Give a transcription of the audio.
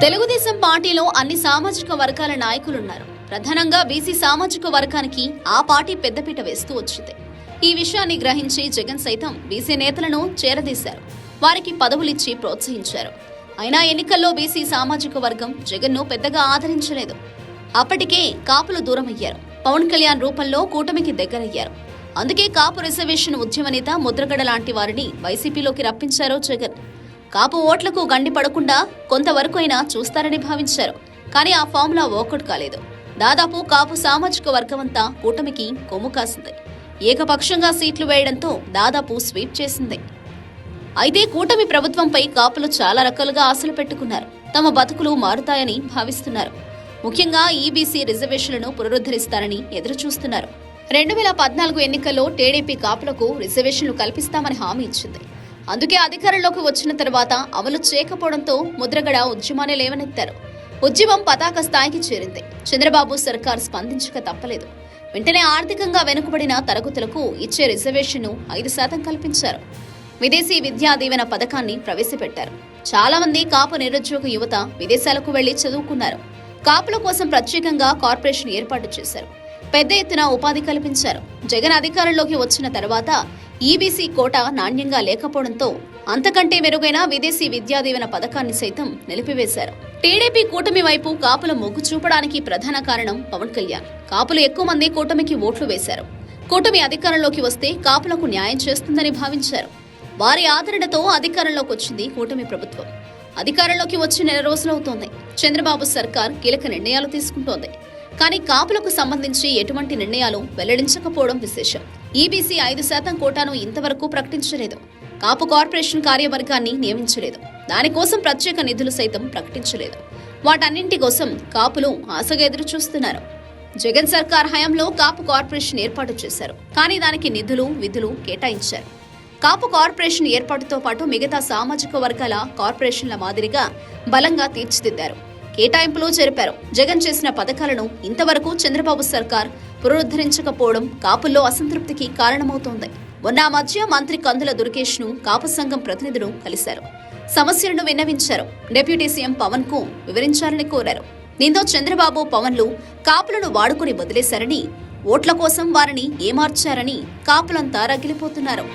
తెలుగుదేశం పార్టీలో అన్ని సామాజిక వర్గాల నాయకులున్నారు. ప్రధానంగా బీసీ సామాజిక వర్గానికి ఆ పార్టీ పెద్దపీట వేస్తూ వచ్చింది. ఈ విషయాన్ని గ్రహించి జగన్ సైతం బీసీ నేతలను చేరదీశారు. వారికి పదవులిచ్చి ప్రోత్సహించారు. అయినా ఎన్నికల్లో బీసీ సామాజిక వర్గం జగన్ను పెద్దగా ఆదరించలేదు. అప్పటికే కాపులు దూరమయ్యారు. పవన్ కళ్యాణ్ రూపంలో కూటమికి దగ్గరయ్యారు. అందుకే కాపు రిజర్వేషన్ ఉద్యమ నేత ముద్రగడ లాంటి వారిని వైసీపీలోకి రప్పించారు జగన్. కాపు ఓట్లకు గండి పడకుండా కొంతవరకు అయినా చూస్తారని భావించారు. కానీ ఆ ఫార్ములా వర్కౌట్ కాలేదు. దాదాపు కాపు సామాజిక వర్గమంతా కూటమికి కొమ్ము కాసింది. ఏకపక్షంగా సీట్లు వేయడంతో దాదాపు స్వీప్ చేసింది. అయితే కూటమి ప్రభుత్వంపై కాపులు చాలా రకాలుగా ఆశలు పెట్టుకున్నారు. తమ బతుకులు మారుతాయని భావిస్తున్నారు. ముఖ్యంగా ఈబీసీ రిజర్వేషన్లను పునరుద్ధరిస్తారని ఎదురుచూస్తున్నారు. రెండు వేల పద్నాలుగు ఎన్నికల్లో టీడీపీ కాపులకు రిజర్వేషన్లు కల్పిస్తామని హామీ ఇచ్చింది. అందుకే అధికారంలోకి వచ్చిన తర్వాత అమలు చేయకపోవడంతో ముద్రగడ ఉద్యమాన్ని లేవనెత్తారు. ఉద్యమం పతాక స్థాయికి చేరింది. చంద్రబాబు సర్కార్ స్పందించక తప్పలేదు. వెంటనే ఆర్థికంగా వెనుకబడిన తరగతులకు ఇచ్చే రిజర్వేషన్ను ఐదు శాతం కల్పించారు. విదేశీ విద్యా దీవెన పథకాన్ని ప్రవేశపెట్టారు. చాలా మంది కాపు నిరుద్యోగ యువత విదేశాలకు వెళ్ళి చదువుకున్నారు. కాపుల కోసం ప్రత్యేకంగా కార్పొరేషన్ ఏర్పాటు చేశారు. పెద్ద ఎత్తున ఉపాధి కల్పించారు. జగన్ అధికారంలోకి వచ్చిన తర్వాత ఈబీసీ కోట నాణ్యంగా లేకపోవడంతో అంతకంటే మెరుగైన విదేశీ విద్యా దీవెన పథకాన్ని సైతం నిలిపివేశారు. టీడీపీ కూటమి వైపు కాపుల మొగ్గు చూపడానికి ప్రధాన కారణం పవన్ కళ్యాణ్. కాపులు ఎక్కువ మంది కూటమికి ఓట్లు వేశారు. కూటమి అధికారంలోకి వస్తే కాపులకు న్యాయం చేస్తుందని భావించారు. వారి ఆదరణతో అధికారంలోకి వచ్చింది కూటమి ప్రభుత్వం. అధికారంలోకి వచ్చి నెల రోజులవుతోంది. చంద్రబాబు సర్కార్ కీలక నిర్ణయాలు తీసుకుంటోంది. కానీ కాపులకు సంబంధించి ఎటువంటి నిర్ణయాలు వెల్లడించకపోవడం విశేషం. ఈబీసీ ఐదు శాతం కోటాను ఇంతవరకు ప్రకటించలేదు. కాపు కార్పొరేషన్ కార్యవర్గాన్ని నియమించలేదు. దానికోసం ప్రత్యేక నిధులు సైతం ప్రకటించలేదు. వాటన్నింటి కోసం కాపులు ఆశగా ఎదురు చూస్తున్నారు జగన్ సర్కార్ హయాంలో కాపు కార్పొరేషన్ ఏర్పాటు చేశారు. కానీ దానికి నిధులు విధులు కేటాయించారు. కాపు కార్పొరేషన్ ఏర్పాటుతో పాటు మిగతా సామాజిక వర్గాల కార్పొరేషన్ల మాదిరిగా బలంగా తీర్చిదిద్దారు. కేటాయింపులు జరిపారు జగన్ చేసిన పథకాలను ఇంతవరకు చంద్రబాబు సర్కార్ పునరుద్ధరించకపోవడం కాపుల్లో అసంతృప్తికి కారణమవుతోంది. మొన్న ఆ మధ్య మంత్రి కందుల దుర్గేష్ను కాపు సంఘం ప్రతినిధులు కలిశారు. సమస్యలను విన్నవించారు. డిప్యూటీ సీఎం పవన్కు వివరించాలని కోరారు. దీంతో చంద్రబాబు పవన్లు కాపులను వాడుకుని వదిలేశారని ఓట్ల కోసం వారిని ఏమార్చారని కాపులంతా రగిలిపోతున్నారు.